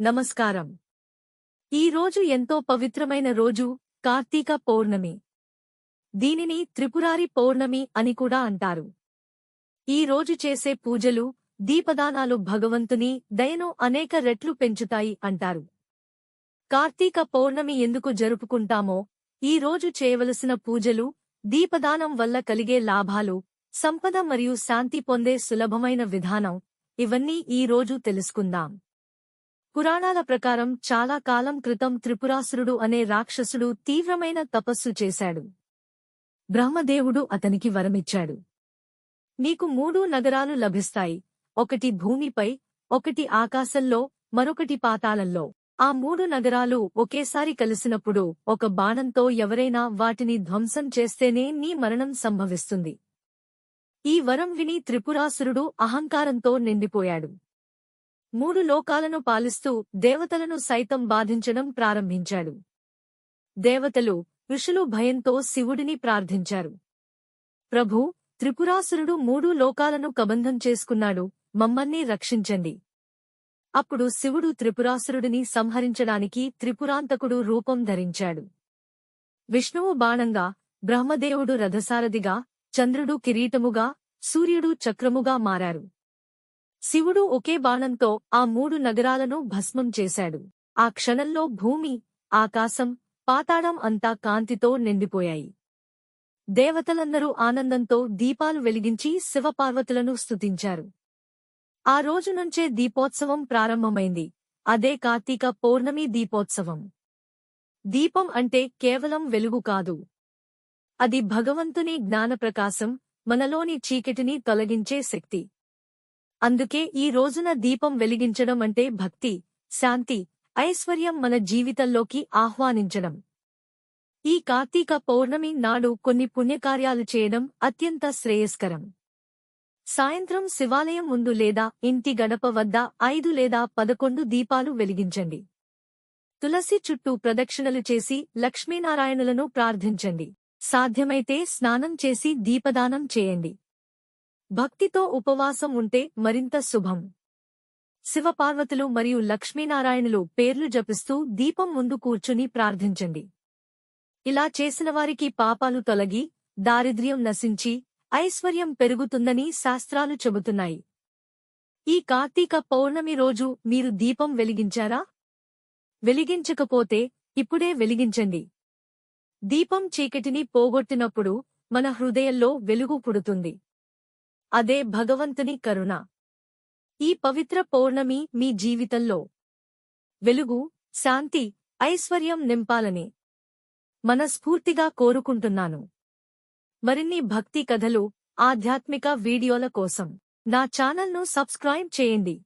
నమస్కారం. ఈ రోజు ఎంతో పవిత్రమైన రోజు కార్తీక పౌర్ణమి. దీనిని త్రిపురారి పౌర్ణమి అని కూడా అంటారు. ఈ రోజు చేసే పూజలు దీపదానాలు భగవంతుని దయను అనేక రెట్లు పెంచుతాయి అంటారు. కార్తీక పౌర్ణమి ఎందుకు జరుపుకుంటామో ఈ రోజు చేయవలసిన పూజలు దీపదానం వల్ల కలిగే లాభాలు సంపద మరియు శాంతి పొందే సులభమైన విధానం ఇవన్నీ ఈ రోజు తెలుసుకుందాం. పురాణాల ప్రకారం చాలా కాలం క్రితం త్రిపురాసురుడు అనే రాక్షసుడు తీవ్రమైన తపస్సు చేశాడు. బ్రహ్మదేవుడు అతనికి వరమిచ్చాడు. నీకు మూడు నగరాలు లభిస్తాయి. ఒకటి భూమిపై ఒకటి ఆకాశంలో మరొకటి పాతాళంలో. ఆ మూడు నగరాలు ఒకేసారి కలిసినప్పుడు ఒక బాణంతో ఎవరైనా వాటిని ధ్వంసం చేస్తేనే నీ మరణం సంభవిస్తుంది. ఈ వరం విని త్రిపురాసురుడు అహంకారంతో నిండిపోయాడు. మూడు లోకాలను పాలిస్తూ దేవతలను సైతం బాధించడం ప్రారంభించాడు. దేవతలు ఋషులు భయంతో శివుడిని ప్రార్థించారు. ప్రభు త్రిపురాసురుడు మూడు లోకాలను కబంధం చేసుకున్నాడు మమ్మల్ని రక్షించండి. అప్పుడు శివుడు త్రిపురాసురుడిని సంహరించడానికి త్రిపురాంతకుడు రూపం ధరించాడు. విష్ణువు బాణంగా బ్రహ్మదేవుడు రథసారథిగా చంద్రుడు కిరీటముగా సూర్యుడు చక్రముగా మారారు. శివుడు ఒకే బాణంతో ఆ మూడు నగరాలను భస్మం చేశాడు. ఆ క్షణంలో భూమి ఆకాశం పాతాళం అంతా కాంతితో నిండిపోయాయి. దేవతలందరూ ఆనందంతో దీపాలు వెలిగించి శివపార్వతులను స్తుతించారు. ఆ రోజు నుంచే దీపోత్సవం ప్రారంభమైంది. అదే కార్తీక పౌర్ణమి దీపోత్సవం. దీపం అంటే కేవలం వెలుగు కాదు. అది భగవంతుని జ్ఞానప్రకాశం మనలోని చీకటిని తొలగించే శక్తి. అందుకే ఈ రోజున దీపం వెలిగించడం అంటే భక్తి శాంతి ఐశ్వర్యం మన జీవితంలోకి ఆహ్వానించడం. ఈ కార్తీక పౌర్ణమి నాడు కొన్ని పుణ్యకార్యాలు చేయడం అత్యంత శ్రేయస్కరం. సాయంత్రం శివాలయం ముందు లేదా ఇంటి గడప వద్ద ఐదు లేదా పదకొండు దీపాలు వెలిగించండి. తులసి చుట్టూ ప్రదక్షిణలు చేసి లక్ష్మీనారాయణులను ప్రార్థించండి. సాధ్యమైతే స్నానం చేసి దీపదానం చేయండి. భక్తితో ఉపవాసం ఉంటే మరింత శుభం. శివపార్వతులు మరియు లక్ష్మీనారాయణులు పేర్లు జపిస్తూ దీపం ముందు కూర్చుని ప్రార్థించండి. ఇలా చేసినవారికి పాపాలు తొలగి దారిద్ర్యం నశించి ఐశ్వర్యం పెరుగుతుందని శాస్త్రాలు చెబుతున్నాయి. ఈ కార్తీక పౌర్ణమి రోజు మీరు దీపం వెలిగించారా? వెలిగించకపోతే ఇప్పుడే వెలిగించండి. దీపం చీకటిని పోగొట్టినప్పుడు మన హృదయంలో వెలుగు పుడుతుంది. అదే భగవంతుని కరుణ. ఈ పవిత్ర పౌర్ణమి మీ జీవితంలో. వెలుగు శాంతి ఐశ్వర్యం నింపాలని. మనస్ఫూర్తిగా కోరుకుంటున్నాను. మరిన్ని భక్తి కథలు ఆధ్యాత్మిక వీడియోల కోసం నా ఛానల్ను సబ్స్క్రైబ్ చేయండి.